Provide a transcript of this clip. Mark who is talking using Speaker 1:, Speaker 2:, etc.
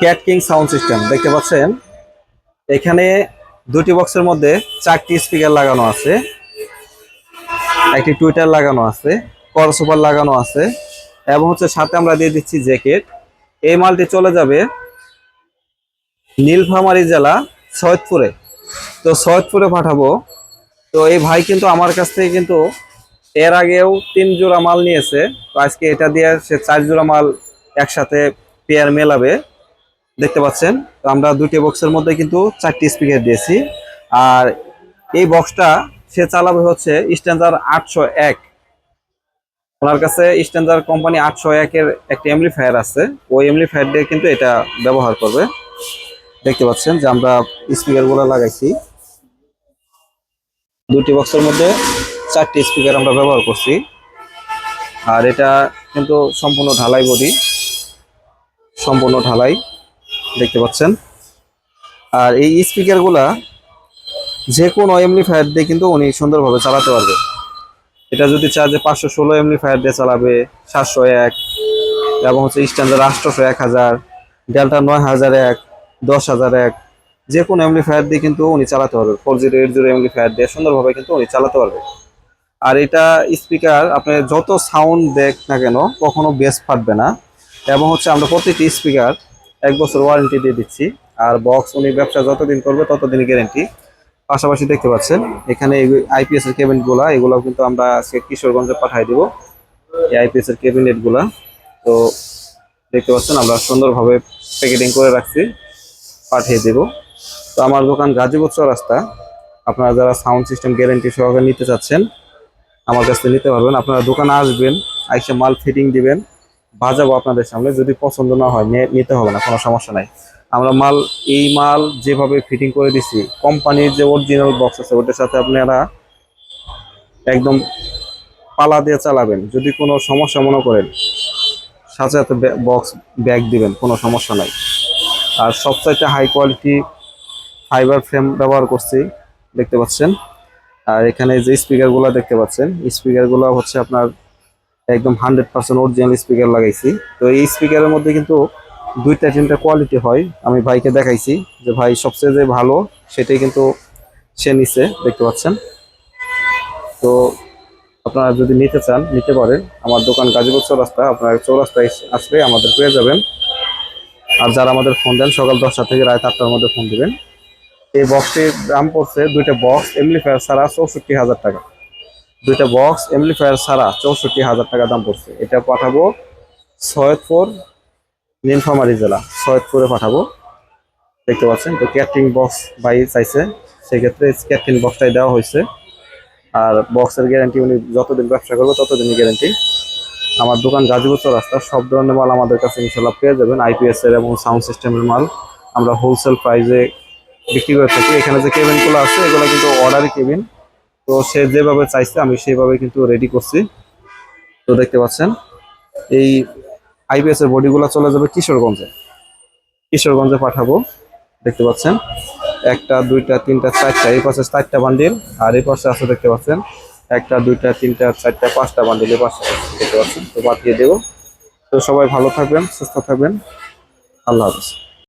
Speaker 1: Cat king sound system, দেখতে পাচ্ছেন? এখানে দুটি বক্সের মধ্যে চারটি স্পিকার লাগানো আছে, একটি টুইটার লাগানো আছে, কর সুপার লাগানো আছে, এবং হচ্ছে সাথে আমরা দিয়ে দিচ্ছি জ্যাকেট। এই মালটি চলে যাবে নীলফামারী জেলা সৈয়দপুরে। তো সৈয়দপুরে পাঠাবো। তো এই ভাই কিন্তু আমার কাছ থেকে কিন্তু এর আগেও তিন জোড়া মাল নিয়েছে। আজকে এটা দিয়ে সে চার জোড়া মাল একসাথে পেয়ার মেলাবে। দেখতে পাচ্ছেন? তো আমরা দুটি বক্সের মধ্যে কিন্তু চারটি স্পিকার দিয়েছি। আর এই বক্সটা সে চালাবে হচ্ছে স্ট্যান্ডার আটশো এক। ওনার কাছে স্ট্যান্ডার কোম্পানি আটশো একের একটা এমলিফায়ার আছে। ওই এমলিফায়ার দিয়ে কিন্তু এটা ব্যবহার করবে। দেখতে পাচ্ছেন যে আমরা স্পিকারগুলো লাগাইছি। দুটি বক্সের মধ্যে চারটি স্পিকার আমরা ব্যবহার করছি। আর এটা কিন্তু সম্পূর্ণ ঢালাই বডি। সম্পূর্ণ ঢালাই। দেখতে পাচ্ছেন। আর এই স্পিকারগুলা যে কোনো এমলিফায়ার দিয়ে কিন্তু উনি সুন্দরভাবে চালাতে পারবে। এটা যদি যে পাঁচশো ষোলো এমলিফায়ার দিয়ে চালাবে, সাতশো এক, এবং হচ্ছে স্ট্যান্ডার্ড আটশোশো এক হাজার ডেল্টা নয় হাজার এক, দশ হাজার এক, যে কোনো এমলিফায়ার দিয়ে কিন্তু উনি চালাতে পারবে। Four zero eight zero amplifier দিয়ে সুন্দরভাবে কিন্তু উনি চালাতে পারবে। আর এটা স্পিকার আপনি যত সাউন্ড দেখ না কেন, কখনো বেস ফাটবে না। এবং হচ্ছে আমরা প্রতিটি স্পিকার এক বছর ওয়ারেন্টি দিয়ে দিচ্ছি। আর বক্স উনি ব্যবসা যতদিন করবে ততদিন গ্যারেন্টি পাশাপাশি দেখতে পাচ্ছেন, এখানে আইপিএস এর কেবিনেটগুলা এগুলো কিন্তু আমরা আজকে কিশোরগঞ্জে পাঠিয়ে দেবো। এই আইপিএস এর কেবিনেটগুলা। তো দেখতে পাচ্ছেন, আমরা সুন্দরভাবে প্যাকেটিং করে রাখছি, পাঠিয়ে দেব। তো আমার দোকান গাজীপুর চৌরাস্তা। আপনারা যারা সাউন্ড সিস্টেম গ্যারেন্টি সহকারে নিতে চাচ্ছেন, আমার কাছ থেকে নিতে পারবেন। আপনারা দোকানে আসবেন, আইসে মাল ফিটিং দিবেন। বাজাবো আপনাদের সামনে, যদি পছন্দ না হয় নিতে হবে না, কোনো সমস্যা নাই। আমরা মাল, এই মাল যেভাবে ফিটিং করে দিছি কোম্পানির যে অরিজিনাল বক্স আছে, ওটার সাথে আপনারা একদম পালা দিয়ে চালাবেন। যদি কোনো সমস্যা মনে করেন, সাথে সাথে বক্স ব্যাগ দিবেন, কোনো সমস্যা নাই। আর সবচাইতে হাই কোয়ালিটি ফাইবার ফ্রেম ব্যবহার করছি, দেখতে পাচ্ছেন। আর এখানে যে স্পিকারগুলো দেখতে পাচ্ছেন স্পিকারগুলো হচ্ছে আপনার একদম হান্ড্রেড পার্সেন্ট অরিজিনাল স্পিকার লাগাইছি। তো এই স্পিকারের মধ্যে কিন্তু দুইটা, তিনটা কোয়ালিটি হয়, আমি ভাইকে দেখাইছি যে ভাই সবচেয়ে যে ভালো সেটাই কিন্তু সে নিছে, দেখতে পাচ্ছেন। তো আপনারা যদি নিতে চান, নিতে পারেন। আমার দোকান গাজীপুর চৌরাস্তা, আপনার চৌরাস্তায় আসলে আমাদের পেয়ে যাবেন। আর যারা আমাদের ফোন দেন, সকাল দশটা থেকে রাত আটটার মধ্যে ফোন দিবেন। এই বক্সটির দাম পড়ছে দুইটা বক্স এমলিফায়ার ছাড়া চৌষট্টি হাজার টাকা। দুইটা বক্স এমলিফায়ার ছাড়া চৌষট্টি হাজার টাকা দাম পড়ছে। এটা পাঠাবো সৈয়দপুর, নীলফামারী জেলা। সৈয়দপুরে পাঠাবো। দেখতে পাচ্ছেন, তো ক্যাটারিং বক্স বাই চাইছে। সেক্ষেত্রে ক্যাটারিং বক্সটাই দেওয়া হয়েছে। আর বক্সের গ্যারান্টি উনি যতদিন ব্যবসা করবে ততদিনই গ্যারান্টি আমার দোকান গাজীপুর রাস্তা সব ধরনের মাল আমাদের কাছে ইনশাল্লাহ পেয়ে যাবেন। আইপিএস এর এবং সাউন্ড সিস্টেমের মাল। আমরা হোলসেল প্রাইসে বিক্রি করে থাকি। এখানে যে কেবিনগুলো আছে, এগুলো কিন্তু অর্ডারি কেবিন তো সে যেভাবে চাইছে, আমি সেইভাবে কিন্তু রেডি করছি। তো দেখতে পাচ্ছেন, এই আইপিএস এর বডিগুলো চলে যাবে কিশোরগঞ্জে। কিশোরগঞ্জে পাঠাবো, দেখতে পাচ্ছেন। একটা, দুইটা, তিনটা, চারটা, এই পাশে চারটা বান্ডিল আর এই পাশে আছে দেখতে পাচ্ছেন, একটা, দুইটা, তিনটা, চারটা, পাঁচটা বান্ডিল এই পাশে দেখতে পাচ্ছেন। তো পাঠিয়ে দেবো। তো সবাই ভালো থাকবেন, সুস্থ থাকবেন। আল্লাহ হাফিজ।